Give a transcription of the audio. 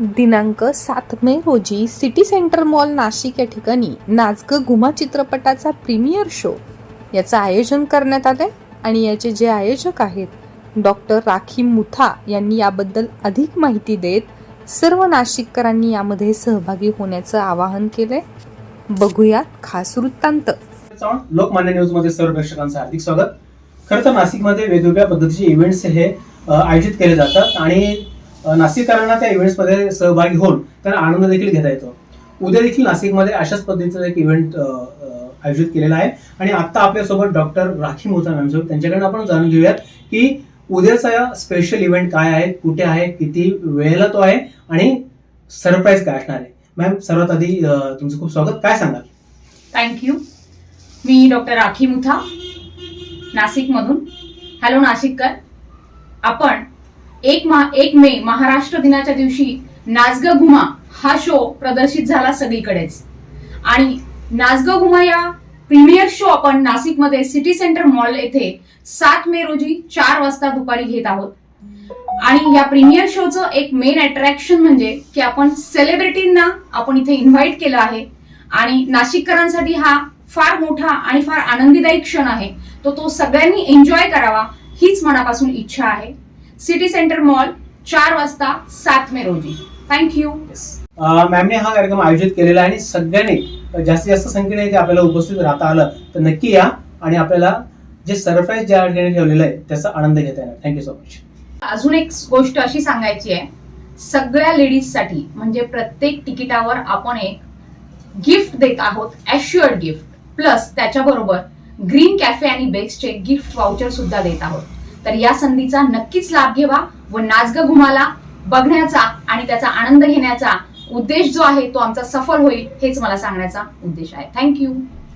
दिनांक सात मे रोजी सिटी सेंटर मॉल नाशिक या ठिकाणी नाचग घुमा चित्रपटाचा प्रीमियर शो याचं आयोजन करण्यात आले आणि याचे जे आयोजक आहेत डॉक्टर राखी मुथा यांनी याबद्दल अधिक माहिती देत सर्व नाशिककरांनी यामध्ये सहभागी होण्याचं आवाहन केलंय. बघूयात खास वृत्तांत. लोकमान्य न्यूजमध्ये सर्व प्रेक्षकांचं हार्दिक स्वागत. खरं तर नाशिकमध्ये वेगवेगळ्या पद्धतीचे इव्हेंट्स हे आयोजित केले जातात आणि नाशिककरांना त्या इव्हेंट्समध्ये सहभागी होऊन त्यांना आनंद देखील घेता येतो. उद्या देखील नाशिकमध्ये अशाच पद्धतीचं एक इव्हेंट आयोजित केलेला आहे. आणि आत्ता आपल्यासोबत डॉक्टर राखी मोथा मॅमसोबत त्यांच्याकडनं आपण जाणून घेऊयात की उद्याचा स्पेशल इव्हेंट काय आहे कुठे आहे किती वेळेला तो आहे आणि सरप्राईज काय असणार आहे. मॅम सर्वात आधी तुमचं खूप स्वागत. काय सांगाल? थँक्यू मी डॉक्टर राखी मुथा नाशिकमधून. हॅलो नाशिककर. आपण एक मा एक मे महाराष्ट्र दिनाच्या दिवशी नाचग घुमा हा शो प्रदर्शित झाला सगळीकडेच. आणि नाचग घुमा या प्रीमियर शो आपण नाशिकमध्ये सिटी सेंटर मॉल येथे सात मे रोजी चार वाजता दुपारी घेत आहोत. आणि या प्रीमियर शोचं एक मेन अट्रॅक्शन म्हणजे की आपण सेलिब्रिटींना आपण इथे इन्व्हाइट केलं आहे. आणि नाशिककरांसाठी हा फार मोठा आणि फार आनंदीदायी क्षण आहे. तो तो सगळ्यांनी एन्जॉय करावा हीच मनापासून इच्छा आहे. सिटी सेंटर मॉल चार वाजता सात मे रोजी. थँक्यू मॅमने हा कार्यक्रम आयोजित केलेला आहे आणि सगळ्यांनी जास्तीत जास्त संख्येने इथे आपल्याला उपस्थित राहता आलं तर नक्की या आणि आपल्याला जे सरप्राईज ज्या ठिकाणी ठेवलेलं आहे त्याचा आनंद घेता येणार. थँक्यू सो मच अजून एक गोष्ट अशी सांगायची आहे सगळ्या लेडीजसाठी म्हणजे प्रत्येक तिकिटावर आपण एक गिफ्ट देत आहोत ॲश्युअर्ड गिफ्ट प्लस त्याच्याबरोबर ग्रीन कॅफे आणि बेक्सचे गिफ्ट वाउचर सुद्धा देत आहोत. तर या संधीचा नक्कीच लाभ घेवा व नाचग घुमाला बघण्याचा आणि त्याचा आनंद घेण्याचा उद्देश जो आहे तो आमचा सफल होईल हेच मला सांगण्याचा उद्देश आहे. थँक्यू